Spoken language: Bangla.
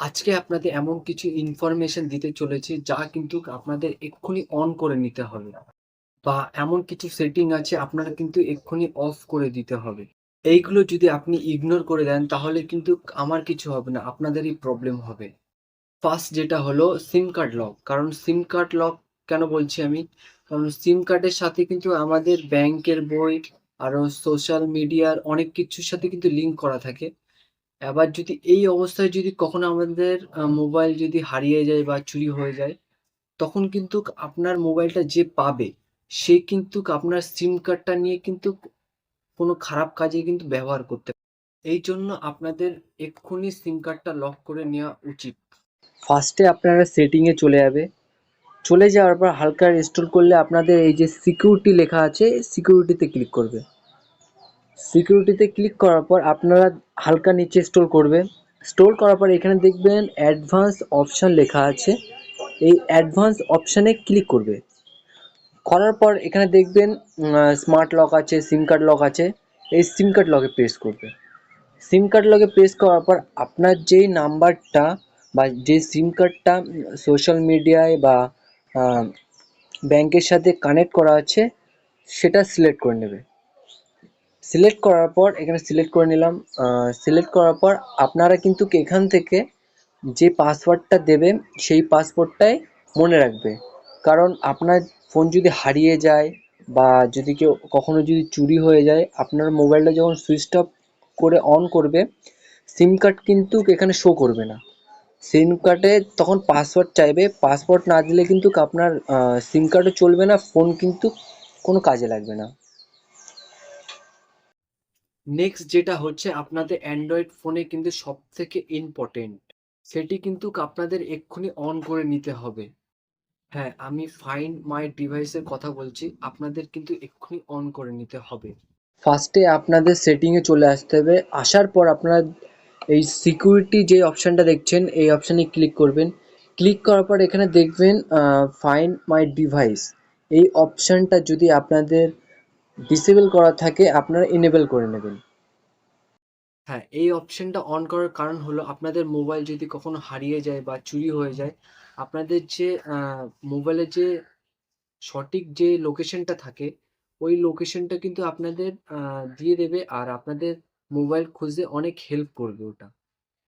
আজকে আপনাদের এমন কিছু ইনফরমেশন দিতে চলেছি, যা কিন্তু আপনাদের এক্ষুনি অন করে নিতে হবে বা এমন কিছু সেটিং আছে আপনারা কিন্তু এক্ষুনি অফ করে দিতে হবে। এইগুলো যদি আপনি ইগনোর করে দেন, তাহলে কিন্তু আমার কিছু হবে না, আপনাদেরই প্রবলেম হবে। ফার্স্ট যেটা হলো সিম কার্ড লক কারণ সিম কার্ড লক কেন বলছি আমি? কারণ সিম কার্ডের সাথে কিন্তু আমাদের ব্যাংকের বই আরও সোশ্যাল মিডিয়ার অনেক কিছুর সাথে কিন্তু লিঙ্ক করা থাকে। এবার যদি এই অবস্থায় যদি কখনো আমাদের মোবাইল যদি হারিয়ে যায় বা চুরি হয়ে যায়, তখন কিন্তু আপনার মোবাইলটা যে পাবে, সে কিন্তু আপনার সিম কার্ডটা নিয়ে কিন্তু কোনো খারাপ কাজে কিন্তু ব্যবহার করতে এই জন্য আপনাদের এক্ষুনি সিম কার্ডটা লক করে নেওয়া উচিত। ফার্স্টে আপনারা সেটিংয়ে চলে যাবে। চলে যাওয়ার পর হালকা ইনস্টল করলে আপনাদের এই যে সিকিউরিটি লেখা আছে সিকিউরিটিতে ক্লিক করবে। সিকিউরিটিতে ক্লিক করার পর আপনারা হালকা নিচে স্টোর করবেন স্টোর করার পর এখানে দেখবেন অ্যাডভান্স অপশান লেখা আছে। এই অ্যাডভান্স অপশানে ক্লিক করবে। করার পর এখানে দেখবেন স্মার্ট লক আছে সিম কার্ড লক আছে। এই সিম কার্ড লকে প্রেস করবে। সিম কার্ড লকে প্রেস করার পর আপনার যেই নাম্বারটা বা যে সিম কার্ডটা সোশ্যাল মিডিয়ায় বা ব্যাংকের সাথে কানেক্ট করা আছে, সেটা সিলেক্ট করে নেবে। সিলেক্ট করার পর, এখানে সিলেক্ট করে নিলাম। সিলেক্ট করার পর, আপনারা কিন্তু এখান থেকে যে পাসওয়ার্ডটা দেবেন, সেই পাসওয়ার্ডটাই মনে রাখবে। কারণ আপনার ফোন যদি হারিয়ে যায় বা যদি কেউ কখনো যদি চুরি হয়ে যায়, আপনার মোবাইলটা যখন সুইচ অফ করে অন করবে সিম কার্ড কিন্তু এখানে শো করবে না। সিম কার্ডে তখন পাসওয়ার্ড চাইবে। পাসওয়ার্ড না দিলে কিন্তু আপনার সিম কার্ডও চলবে না ফোন কিন্তু কোনো কাজে লাগবে না। নেক্সট যেটা হচ্ছে আপনাদের অ্যান্ড্রয়েড ফোনে কিন্তু সব থেকে ইম্পর্টেন্ট সেটি কিন্তু আপনাদের এক্ষুনি অন করে নিতে হবে। হ্যাঁ আমি ফাইন মাই ডিভাইসের কথা বলছি, আপনাদের কিন্তু এক্ষুনি অন করে নিতে হবে। ফার্স্টে আপনাদের সেটিংয়ে চলে আসতে হবে, আসার পর আপনারা এই সিকিউরিটি যে অপশানটা দেখছেন, এই অপশানে ক্লিক করবেন। ক্লিক করার পর এখানে দেখবেন ফাইন মাই ডিভাইস এই অপশানটা যদি আপনাদের ডিসেবল করা থাকে, আপনারা এনেবল করে নেবেন। হ্যাঁ এই অপশনটা অন করার কারণ হলো আপনাদের মোবাইল যদি কখনো হারিয়ে যায় বা চুরি হয়ে যায়, আপনাদের যে মোবাইলের যে সঠিক যে লোকেশনটা থাকে, ওই লোকেশনটা কিন্তু আপনাদের দিয়ে দেবে আর আপনাদের মোবাইল খুঁজতে অনেক হেল্প করবে ওটা।